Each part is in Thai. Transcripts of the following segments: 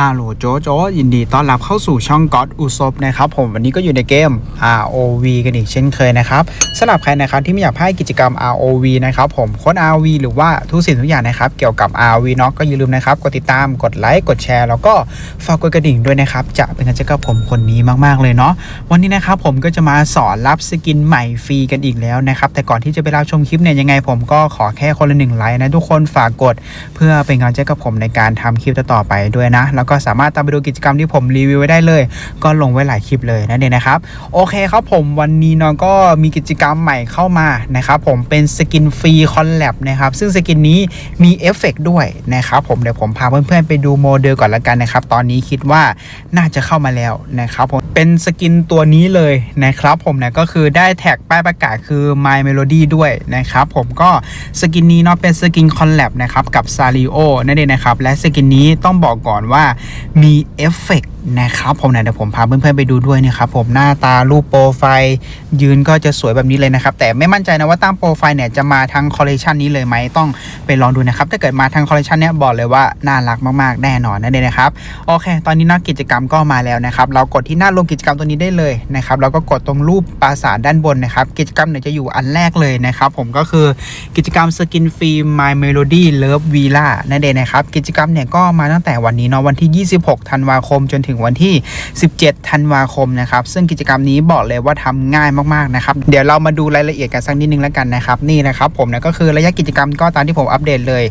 ฮัลโหลโจโจยินดีต้อนรับเข้าสู่ช่อง God u s o p นะครับผมวันนี้ก็อยู่ในเกม ROV กันอีกเช่นเคยนะครับสำหรับใครนะครับที่ไม่อยากพลาดกิจกรรม ROV นะครับผมค้ด ROV หรือว่าทุกสิ่งทุกอย่างนะครับเกี่ยวกับ ROV เนาะก็อย่าลืมนะครับกดติดตามกดไลค์กดแชร์แล้วก็ฝากกดกระดิ่งด้วยนะครับจะเป็นกำลังใจกับผมคนนี้มากๆเลยเนาะวันนี้นะครับผมก็จะมาสอนรับสกินใหม่ฟรีกันอีกแล้วนะครับแต่ก่อนที่จะไปรับชมคลิปเนี่ยยังไงผมก็ขอแค่คนละหนึ่งไลค์นะทุกคนฝากกดเพื่อเป็นกำลังใจกับผมในการทำคลิปต่อไปด้วยนะแล้วก็สามารถตามไปดูกิจกรรมที่ผมรีวิวไว้ได้เลย ก็ลงไว้หลายคลิปเลยนั่นเองนะครับ โอเคครับผมวันนี้เนาะก็มีกิจกรรมใหม่เข้ามานะครับผมเป็นสกินฟรีคอลแลบนะครับซึ่งสกินนี้มีเอฟเฟกต์ด้วยนะครับผมเดี๋ยวผมพาเพื่อนๆไปดูโมเดลก่อนละกันนะครับ ตอนนี้คิดว่าน่าจะเข้ามาแล้วนะครับผม เป็นสกินตัวนี้เลยนะครับผมเนี่ยก็คือได้แท็กป้ายประกาศคือ My Melody ด้วยนะครับผมก็สกินนี้เนาะเป็นสกินคอลแลบนะครับกับซาริโอนั่นเองนะครับและสกินนี้ต้องบอกก่อนว่ามีเอฟเฟกต์นะครับผมเนี่ยเดี๋ยวผมพาเพื่อนๆไปดูด้วยนะครับผมหน้าตารูปโปรไฟล์ยืนก็จะสวยแบบนี้เลยนะครับแต่ไม่มั่นใจนะว่าตั้งโปรไฟล์เนี่ยจะมาทางคอลเลคชันนี้เลยไหมต้องไปลองดูนะครับถ้าเกิดมาทางคอลเลคชันเนี้ยบอกเลยว่าน่ารักมากๆแน่นอนนั่นเองนะครับโอเค ตอนนี้นักกิจกรรมก็มาแล้วนะครับเรากดที่หน้าลงกิจกรรมตัวนี้ได้เลยนะครับแล้วก็กดตรงรูปปราสาทด้านบนนะครับกิจกรรมเนี่ยจะอยู่อันแรกเลยนะครับผมก็คือกิจกรรมสกินฟิล์ม My Melody Love Villa นั่นเองนะครับกิจกรรมเนี่ยก็มาตั้งแต่วันนี้เนาะวันที่ 26 ธันวาคม จนถึงวันที่ 17 ธันวาคมนะครับซึ่งกิจกรรมนี้บอกเลยว่าทำง่ายมากๆนะครับเดี๋ยวเรามาดูรายละเอียดกันสักนิดนึงแล้วกันนะครับนี่นะครับผมเนี่ยก็คือระยะกิจกรรมก็ตามที่ผมอัปเดตเลย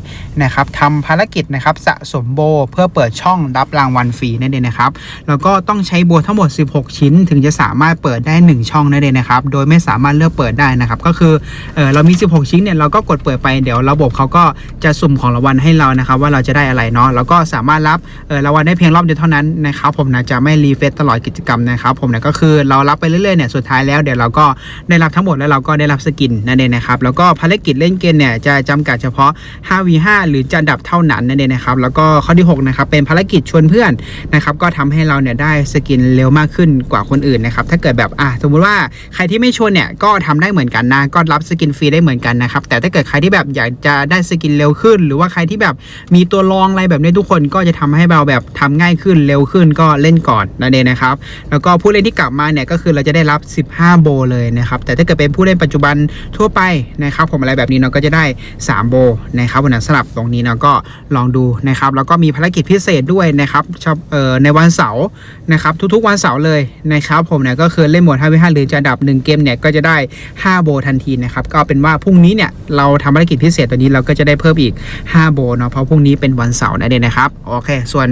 นะครับทำภารกิจนะครับสะสมโบเพื่อเปิดช่องรับรางวัลฟรีนั่นเองนะครับแล้วก็ต้องใช้โบทั้งหมด16 ชิ้น ถึงจะสามารถเปิดได้ 1 ช่องนั่นเองนะครับ โดยไม่สามารถเลือกเปิดได้นะครับ ก็คือเออเรามี 16 ชิ้นเนี่ยเราก็กดเปิดไปเดี๋ยวระบบเขาก็จะสุ่มของรางวัลให้เรานะครับ ว่าเราจะได้อะไรเนาะแล้วก็สามารถรับเออรางวัลได้เพียงรอบเดียวเท่านั้นนะครับ ผมนะจะไม่รีเฟซตลอดกิจกรรมนะครับผมเนี่ยก็คือเรารับไปเรื่อยๆเนี่ยสุดท้ายแล้วเดี๋ยวเราก็ได้รับทั้งหมดแล้วเราก็ได้รับสกินนั่นเองนะครับแล้วก็ภารกิจเล่นเกมเนี่ยจะจำกัดเฉพาะ 5v5 หรือจะดับเท่านั้นนั่นเองนะครับแล้วก็ข้อที่6นะครับเป็นภารกิจชวนเพื่อนนะครับก็ทำให้เราเนี่ยได้สกินเร็วมากขึ้นกว่าคนอื่นนะครับถ้าเกิดแบบอะสมมุติว่าใครที่ไม่ชวนเนี่ยก็ทำได้เหมือนกันนะก็รับสกินฟรีได้เหมือนกันนะครับแต่ถ้าเกิดใครที่แบบอยากจะได้สกินเร็วขึ้น หรือว่าใครที่แบบมีตัวรองอะไรแบบนี้ทุกคนก็จะทำให้เราแบบทำง่ายขึ้นเร็วขึ้นก็เล่นก่อนนั่นเองนะครับแล้วก็ผู้เล่นที่กลับมาเนี่ยก็คือเราจะได้รับ 15 โบเลยนะครับแต่ถ้าเกิดเป็นผู้เล่นปัจจุบันทั่วไปนะครับผมอะไรแบบนี้เนาะก็จะได้ 3 โบนะครับวันนั้นสลับตรงนี้เนาะก็ลองดูนะครับแล้วก็มีภารกิจพิเศษด้วยนะครับเอ่อในวันเสาร์นะครับทุกๆวันเสาร์เลยนะครับผมเนี่ยก็คือเล่นหมด5 v 5หรือจะดับ 1 เกมเนี่ยก็จะได้ 5 โบทันทีนะครับก็เป็นว่าพรุ่งนี้เนี่ยเราทำภารกิจพิเศษตัวนี้เราก็จะได้เพิ่มอีก 5 โบเนาะเพราะพรุ่งนี้เป็นวันเสาร์นั่นเองนะครับโอเค ส่วน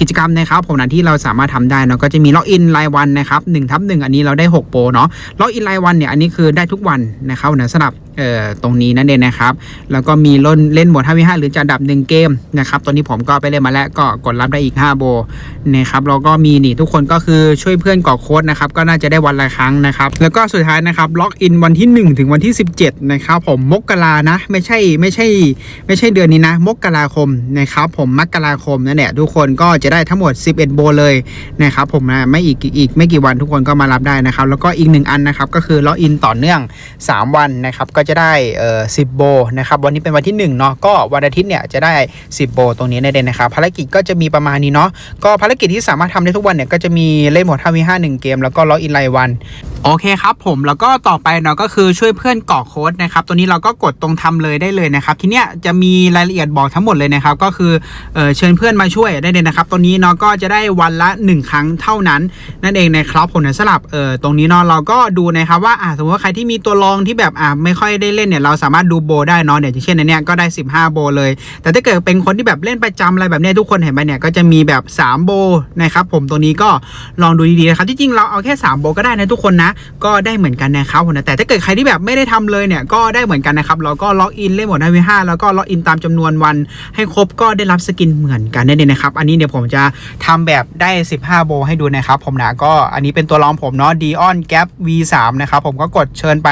กิจกรรมนะครับผมนั้นที่เราสามารถทำได้เนาะก็จะมีล็อกอินรายวันนะครับ1ทับ1อันนี้เราได้ 6 โปรเนาะล็อกอินรายวันเนี่ยอันนี้คือได้ทุกวันนะครับนะสำหรับ ตรงนี้นั่นเองนะครับ แล้วก็มีล่นเล่นหมด5 v 5หรือจะดับ 1 เกมนะครับตัวนี้ผมก็ไปเล่นมาแล้วก็กดรับได้อีก 5 โบนะครับแล้วก็มีนี่ทุกคนก็คือช่วยเพื่อนกรอโค้ดนะครับ ก็น่าจะได้วันละครั้งนะครับ แล้วก็สุดท้ายนะครับล็อกอินวันที่ 1 ถึงวันที่ 17 นะครับ ผมมกรานะ ไม่ใช่ไม่ใช่ ไม่ใช่เดือนนี้นะ มกราคมนะครับ ผมมกราคมนั่นแหละทุกคนก็จะได้ทั้งหมด 11 โบเลยนะครับ ผมนะไม่อีกอีกไม่กี่วันทุกคนก็มารับได้นะครับ แล้วก็อีกหนึ่งอันนะครับก็คือล็อกอินต่อเนื่อง 3 วันนะครับก็จะจะได้เอ่อ10โบนะครับวันนี้เป็นวันที่1เนาะก็วันอาทิตย์เนี่ยจะได้ 10 โบตรงนี้นั่นเองนะครับภารกิจก็จะมีประมาณนี้เนาะก็ภารกิจที่สามารถทำได้ทุกวันเนี่ยก็จะมีเล่นหมด 5v5 1เกมแล้วก็ล็อกอินรายวันโอเคครับผมแล้วก็ต่อไปเนาะก็คือช่วยเพื่อนกรอกโค้ดนะครับตัวนี้เราก็กดตรงทำเลยได้เลยนะครับทีเนี้ยจะมีรายละเอียดบอกทั้งหมดเลยนะครับก็คือเออเชิญเพื่อนมาช่วยได้เลยนะครับตัวนี้เนาะก็จะได้วันละ 1 ครั้งเท่านั้นนั่นเองนะครับผมสลับเออตรงนี้เนาะเราก็ดูนะครับว่าอ่าสมมติว่าใครที่มีตัวรองที่แบบอ่าไม่ค่อยได้เล่นเนี่ยเราสามารถดูโบได้เนาะเนี่ยอย่างเช่นในเนี้ยก็ได้ 15 โบเลย แต่ถ้าเกิดเป็นคนที่แบบเล่นประจำอะไรแบบเนี้ยทุกคนเห็นไหมเนี่ยก็จะมีแบบ 3 โบนะครับผมตรงนี้ก็ลองดูดีๆนะครับที่จริงเราเอาแค่ 3 โบก็ได้นะทุกคนนะก็ได้เหมือนกันนะครับผมนะแต่ถ้าเกิดใครที่แบบไม่ได้ทำเลยเนี่ยก็ได้เหมือนกันนะครับเราก็ล็อกอินเล่นหมดในวีห้าแล้วก็ล็อกอินตามจำนวนวันให้ครบก็ได้รับสกินเหมือนกันนั่นเองนะครับอันนี้เดี๋ยวผมจะทำแบบได้ 15 โบให้ดูนะครับผมนะก็อันนี้เป็นตัวรองผมเนาะ Dion Gap V3 นะครับผมก็กดเชิญไป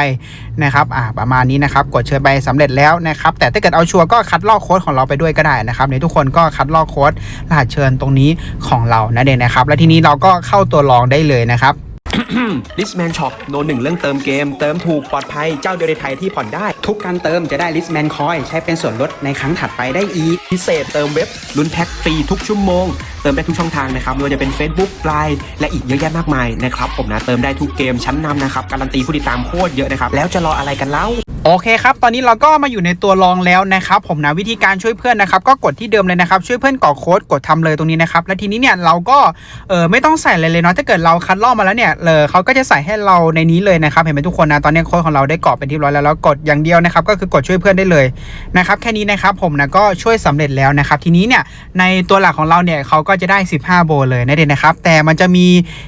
นะครับอ่าประมาณนี้นะครับกดเชิญไปสำเร็จแล้วนะครับแต่ถ้าเกิดเอาชัวร์ก็คัดลอกโค้ดของเราไปด้วยก็ได้นะครับในทุกคนก็คัดลอกโค้ดรหัสเชิญตรงนี้ของเรานั่นเองนะครับและทีนี้เราก็เข้าตัวรองได้เลยนะครับลิสแมนช็อปโนหนึ่งเรื่องเติมเกม เติมถูกปลอดภัยเจ้าเดียวในไทยที่ผ่อนได้ ทุกการเติมจะได้ลิสแมนคอยใช้เป็นส่วนลดในครั้งถัดไปได้อีก พิเศษเติมเว็บลุ้นแพ็คฟรีทุกชั่วโมงเติมได้ทุกช่องทางนะครับไม่ว่าจะเป็น Facebook ไลน์และอีกเยอะแยะมากมายนะครับผมนะเติมได้ทุกเกมชั้นนำนะครับการันตีผู้ติดตามโคตรเยอะนะครับแล้วจะรออะไรกันเล่าโอเคครับ ตอนนี้เราก็มาอยู่ในตัวรองแล้วนะครับผมนะวิธีการช่วยเพื่อนนะครับก็กดที่เดิมเลยนะครับช่วยเพื่อนกรอกโค้ดกดทำเลยตรงนี้นะครับและทีนี้เนี่ยเราก็เออไม่ต้องใส่อะไรเลยเนาะถ้าเกิดเราคัดลอกมาแล้วเนี่ยเออเขาก็จะใส่ให้เราในนี้เลยนะครับเห็นไหมทุกคนนะตอนนี้โค้ดของเราได้กรอกเป็นที่ร้อยแล้วแล้วกดอย่างเดียวนะครับก็คือกดช่วยเพื่อนได้เลยนะครับแค่นี้นะครับผมนะก็ช่วยสำเร็จแล้วนะครับทีนี้เนี่ยในตัวหลักของเราเนี่ยเขาก็จะได้ 15 โบเลยนั่นเองนะครับ แต่มันจะมี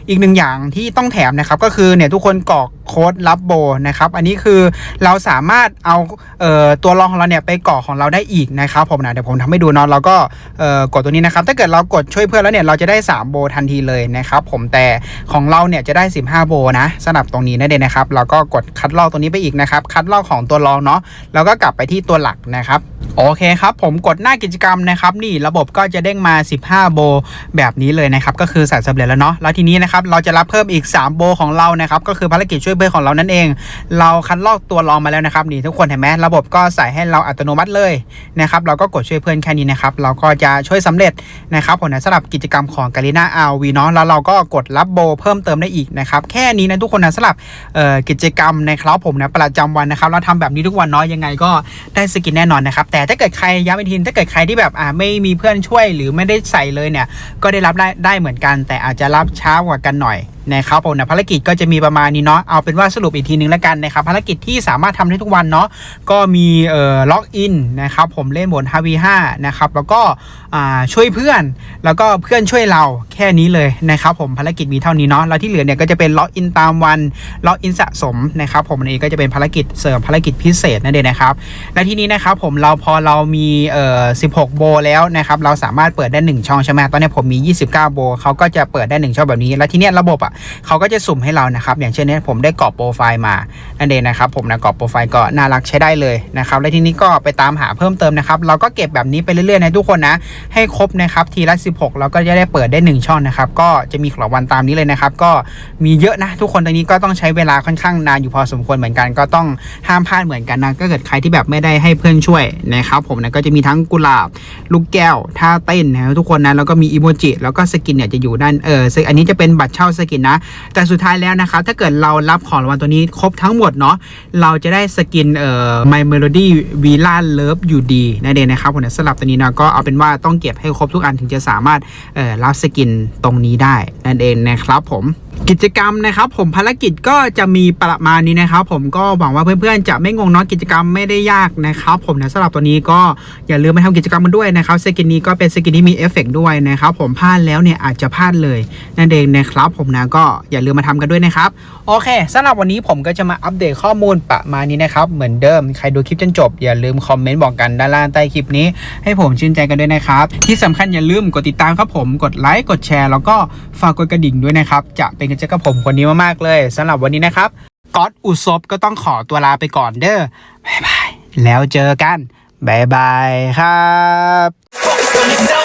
อีกหนึ่งอย่างที่ต้องแถมนะครับ ก็คือเนี่ยทุกคนกรอกโค้ดรับโบนะครับ อันนี้คือเราสามารถเอาเอ่อตัวรองของเราเนี่ยไปกรอกของเราได้อีกนะครับผมนะเดี๋ยวผมทำให้ดูเนาะเราก็เอ่อกดตัวนี้นะครับ ถ้าเกิดเรากดช่วยเพื่อนแล้วเนี่ยเราจะได้ 3 โบทันทีเลยนะครับผมแต่ของเราเนี่ยจะได้ 15 โบนะสำหรับตรงนี้นั่นเองนะครับเราก็กดคัดลอกตรงนี้ไปอีกนะครับคัดลอกของตัวรองเนาะแล้วก็กลับไปที่ตัวหลักนะครับโอเคครับผมกดหน้ากิจกรรมนะครับนี่ระบบก็จะเด้งมา 15 โบแบบนี้เลยนะครับก็คือใส่สำเร็จแล้วเนาะแล้วทีนี้นะครับเราจะรับเพิ่มอีก 3 โบของเรานะครับก็คือภารกิจช่วยเพื่อนของเรานั่นเอง เราคัดลอกตัวรองมาแล้วนะครับนี่ทุกคนเห็นไหมระบบก็ใส่ให้เราอัตโนมัติเลยนะครับเราก็กดช่วยเพื่อนแค่นี้นะครับเราก็จะช่วยสำเร็จนะครับผมนะสำหรับกิจกรรมของกาลิน่าอาวีเนาะแล้วเราก็กดรับโบเพิ่มเติมได้อีกนะครับแค่นี้นะทุกคนนะสำหรับกิจกรรมในครับผมนะประจำวันนะครับเราทำแบบนี้ทุกวันเนาะยังไงก็ได้สกินแน่นอนนะครับแต่ถ้าเกิดใครย้ำอีกทีถ้าเกิดใครที่แบบอ่าไม่มีเพื่อนช่วยหรือไม่ได้ใส่เลยเนี่ยก็ได้รับได้ได้เหมือนกัน แต่อาจจะรับช้ากว่ากันหน่อยนะครับผมนะภารกิจก็จะมีประมาณนี้เนาะเอาเป็นว่าสรุปอีกทีนึงแล้วกันนะครับภารกิจที่สามารถทำได้ทุกวันเนาะก็มีเอ่อล็อกอินนะครับผมเล่นบน HV5 นะครับแล้วก็อ่าช่วยเพื่อน แล้วก็เพื่อนช่วยเราแค่นี้เลยนะครับผมภารกิจมีเท่านี้เนาะแล้วที่เหลือเนี่ยก็จะเป็นล็อกอินตามวันล็อกอินสะสมนะครับผมอันนี้ก็จะเป็นภารกิจเสริมภารกิจพิเศษนั่นเองนะครับและที่นี้นะครับผมเราพอเรามีเอ่อ16 โบแล้วนะครับเราสามารถเปิดได้ 1 ช่องใช่ไหมตอนนี้ผมมี 29 โบเขาก็จะเปิดได้ 1 ช่องแบบนี้ แล้วทีเนี้ยระบบอะเขาก็จะสุ่มให้เรานะครับ อย่างเช่นนี้ผมได้กรอบโปรไฟล์มานั่นเองนะครับ ผมนะกรอบโปรไฟล์ก็น่ารักใช้ได้เลยนะครับ และทีนี้ก็ไปตามหาเพิ่มเติมนะครับ เราก็เก็บแบบนี้ไปเรื่อยๆนะทุกคนนะ ให้ครบนะครับทีละ 16 เราก็จะได้เปิดได้ 1 ช่องนะครับ ก็จะมีของรางวัลตามนี้เลยนะครับ ก็มีเยอะนะทุกคนตอนนี้ก็ต้องใช้เวลาค่อนข้างนานอยู่พอสมควรเหมือนกัน ก็ต้องห้ามพลาดเหมือนกันนะก็เกิดใครที่แบบไม่ได้ให้เพื่อนช่วยนะครับผมนะก็จะมีทั้งกุหลาบลูกแก้วท่าเต้นนะทุกคนนะแล้วก็มีอีโมจิแล้วก็สกินเนี่ยจะอยู่ด้านเอออันนี้จะเป็นบัตรเช่าสกินนะ แต่สุดท้ายแล้วนะครับ ถ้าเกิดเรารับของรางวัลตัวนี้ครบทั้งหมดเนาะเราจะได้สกินเอ่อ My Melody Villa Love อยู่ดีนั่นเองนะครับผมสำหรับตัวนี้นะก็เอาเป็นว่าต้องเก็บให้ครบทุกอันถึงจะสามารถเอ่อรับสกินตรงนี้ได้นั่นเองนะครับผม กิจกรรมนะครับ ผมภารกิจก็จะมีประมาณนี้นะครับ ผมก็หวังว่าเพื่อนๆจะไม่งงเนาะกิจกรรมไม่ได้ยากนะครับ ผมนะสำหรับตัวนี้ก็อย่าลืมไปทำกิจกรรมมันด้วยนะครับสกินนี้ก็เป็นสกินที่มีเอฟเฟกต์ด้วยนะครับ ผมพลาดแล้วเนี่ยอาจจะพลาดเลยนั่นเองนะครับ ผมนะก็อย่าลืมมาทำกันด้วยนะครับโอเคสำหรับวันนี้ผมก็จะมาอัปเดตข้อมูลประมาณนี้นะครับ เหมือนเดิมใครดูคลิปจนจบ อย่าลืมคอมเมนต์บอกกันด้านล่างใต้คลิปนี้ ให้ผมชื่นใจกันด้วยนะครับ ที่สำคัญอย่าลืมกดติดตามครับผมกดไลค์กดแชร์ แล้วก็ฝากกดกระดิ่งด้วยนะครับจะเป็นกำลังใจกับผมคนนี้มากๆเลยสำหรับวันนี้นะครับก๊อตอุศบก็ต้องขอตัวลาไปก่อนเด้อบ๊ายบายแล้วเจอกันบ๊ายบายครับ